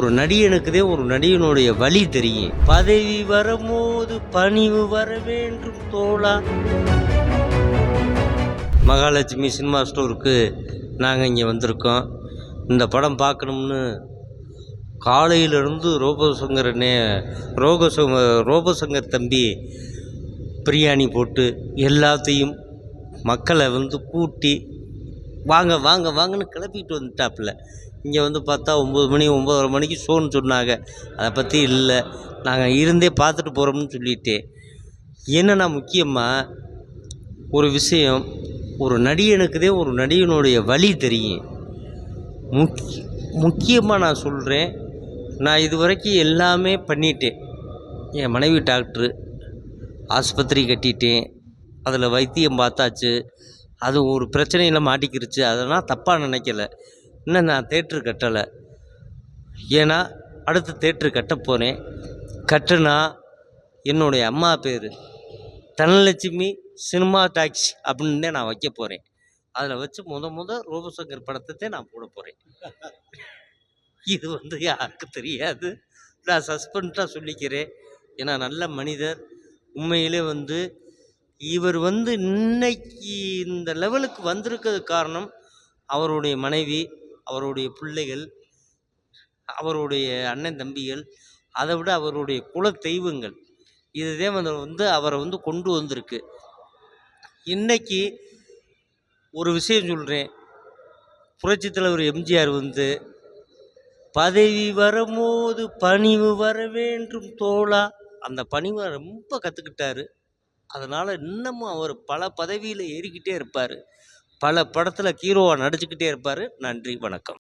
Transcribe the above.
ஒரு நடிகனுக்குதே ஒரு நடிகனுடைய வழி தெரியும். பதவி வரும்போது பணிவு வர வேண்டும் தோழா. மகாலட்சுமி சினிமா ஸ்டோருக்கு நாங்கள் இங்கே வந்திருக்கோம். இந்த படம் பார்க்கணும்னு காலையிலேருந்து ரோபோசங்கர் நே ரோகசங்க ரோபசங்கர் தம்பி பிரியாணி போட்டு எல்லாத்தையும் மக்களை வந்து கூட்டி வாங்க வாங்க வாங்கன்னு கிளப்பிட்டு வந்துட்டாப்புல. இங்கே வந்து பார்த்தா ஒம்பது மணி ஒம்பதரை மணிக்கு ஷோன்னு சொன்னாங்க. அதை பற்றி இல்லை. நாங்கள் இருந்தே பார்த்துட்டு போகிறோம்னு சொல்லிட்டேன் என்னென்னா முக்கியமாக ஒரு விஷயம் ஒரு நடிகனுக்குதே ஒரு நடிகனுடைய வழி தெரியும். முக்கிய முக்கியமாக நான் சொல்கிறேன் நான் இது வரைக்கும் எல்லாமே பண்ணிட்டேன். என் மனைவி டாக்டரு ஆஸ்பத்திரி கட்டிட்டேன். அதில் வைத்தியம் பார்த்தாச்சு. அது ஒரு பிரச்சனையில் மாட்டிக்கிருச்சு. அதெல்லாம் தப்பாக நினைக்கல. இன்னும் நான் தேட்ரு கட்டலை. ஏன்னா அடுத்து தேட்ரு கட்ட போகிறேன் கட்டுனா என்னுடைய அம்மா பேர் தனலட்சுமி சினிமா டாக்ஸ் அப்படின்னு நான் வைக்க போகிறேன் அதில் வச்சு முத முத ரோபசங்கர் படத்தை நான் போட போகிறேன் இது வந்து யாருக்கு தெரியாது. நான் சஸ்பெண்ட்டாக சொல்லிக்கிறேன். ஏன்னா நல்ல மனிதர். உண்மையிலே வந்து இவர் வந்து இன்னைக்கு இந்த லெவலுக்கு வந்திருக்கிறது காரணம் அவருடைய மனைவி அவருடைய பிள்ளைகள் அவருடைய அண்ணன் தம்பிகள் அதை விட அவருடைய குல தெய்வங்கள். இதுதே வந்து வந்து அவரை வந்து கொண்டு வந்திருக்கு. இன்னைக்கு ஒரு விஷயம் சொல்கிறேன் புரட்சி தலைவர் எம்ஜிஆர் வந்து பதவி வரும்போது பணிவு வர வேண்டும் தோழா. அந்த பணிவை ரொம்ப கற்றுக்கிட்டாரு அதனால் இன்னமும் அவர் பல பதவியில் ஏறிக்கிட்டே இருப்பார். பல படத்தில் ஹீரோவாக நடிச்சுக்கிட்டே இருப்பார். நன்றி வணக்கம்.